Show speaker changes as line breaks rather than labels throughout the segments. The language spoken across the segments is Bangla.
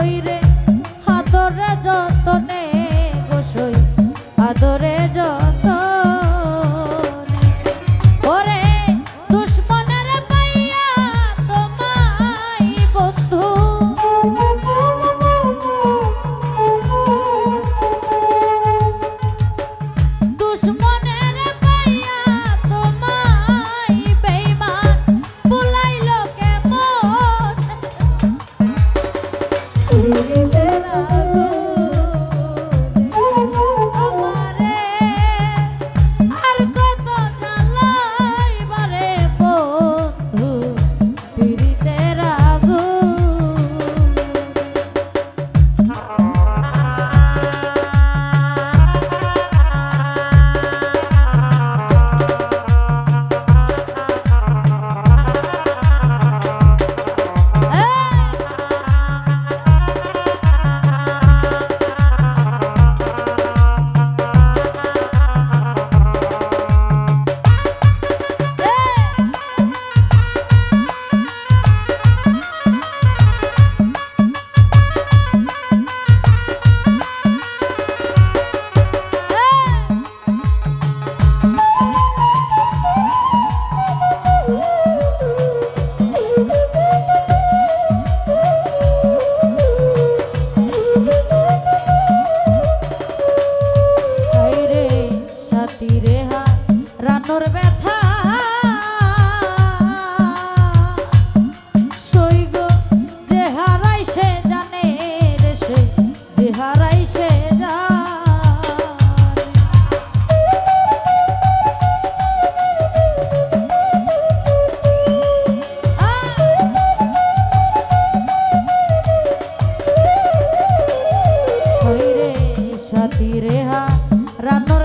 soy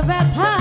Papa.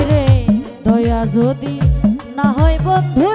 রে দয়া যদি না হয় বন্ধু